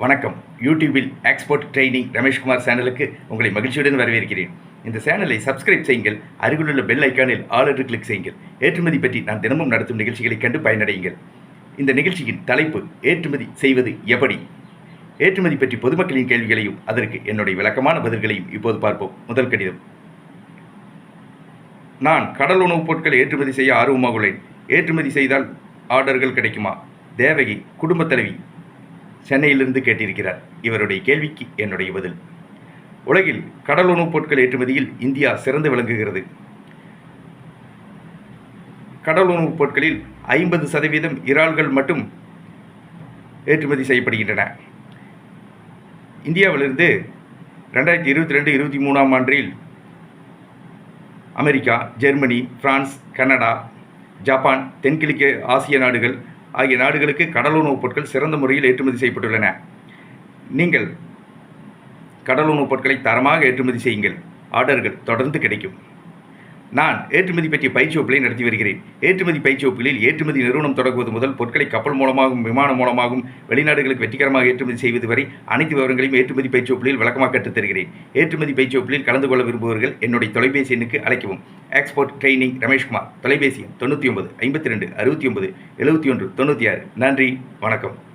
வணக்கம். யூடியூபில் export training Rameshkumar சேனலுக்கு உங்களை மகிழ்ச்சியுடன் வரவேற்கிறேன். இந்த சேனலை சப்ஸ்கிரைப் செய்யுங்கள் அருகிலுள்ள பெல் ஐக்கானில் ஆல் என்று கிளிக் செய்யுங்கள். ஏற்றுமதி பற்றி நான் தினமும் நடத்தும் நிகழ்ச்சிகளை கண்டு பயனடையுங்கள். இந்த நிகழ்ச்சியின் தலைப்பு ஏற்றுமதி செய்வது எப்படி? ஏற்றுமதி பற்றி பொதுமக்களின் கேள்விகளையும் அதற்கு என்னுடைய விளக்கமான பதில்களையும் இப்போது பார்ப்போம். முதல் கடிதம். நான் கடல் உணவுப் பொருட்களை ஏற்றுமதி செய்ய ஆர்வமாக உள்ளேன். ஏற்றுமதி செய்தால் ஆர்டர்கள் கிடைக்குமா? தேவகி குடும்பத் தலைவி சென்னையிலிருந்து கேட்டிருக்கிறார். இவருடைய கேள்விக்கு என்னுடைய பதில். உலகில் கடல் உணவுப் பொருட்கள் ஏற்றுமதியில் இந்தியா சிறந்து விளங்குகிறது. கடல் உணவுப் பொருட்களில் ஐம்பது சதவீதம் இறால்கள் மட்டும் ஏற்றுமதி செய்யப்படுகின்றன. இந்தியாவிலிருந்து ரெண்டாயிரத்தி இருபத்தி ரெண்டு இருபத்தி மூணாம் ஆண்டில் America Germany France Canada Japan தென்கிழக்கு ஆசிய நாடுகள் ஆகிய நாடுகளுக்கு கடல் உணவுப் பொருட்கள் சிறந்த முறையில் ஏற்றுமதி செய்யப்பட்டுள்ளன. நீங்கள் கடல் உணவுப் பொருட்களை தரமாக ஏற்றுமதி செய்யுங்கள். ஆர்டர்கள் தொடர்ந்து கிடைக்கும். நான் ஏற்றுமதி பற்றிய பயிற்சி வகுப்புகளை நடத்தி வருகிறேன். ஏற்றுமதி பயிற்சி வகுப்புகளில் ஏற்றுமதி நிறுவனம் தொடங்குவது முதல் பொருட்களை கப்பல் மூலமாகவும் விமானம் மூலமாகவும் வெளிநாடுகளுக்கு வெற்றிகரமாக ஏற்றுமதி செய்வது வரை அனைத்து விவரங்களையும் ஏற்றுமதி பயிற்சி வகுப்புகளில் விளக்கமாக கற்றுத் தருகிறேன். ஏற்றுமதி பயிற்சி வகுப்புகளில் கலந்து கொள்ள விரும்புபவர்கள் என்னுடைய தொலைபேசி எண்ணுக்கு அழைக்கவும். எக்ஸ்போர்ட் ட்ரைனிங் ரமேஷ்குமார் தொலைபேசி தொண்ணூற்றி ஒன்பது ஐம்பத்தி ரெண்டு அறுபத்தி ஒன்பது எழுபத்தி ஒன்று தொண்ணூற்றி ஆறு. நன்றி வணக்கம்.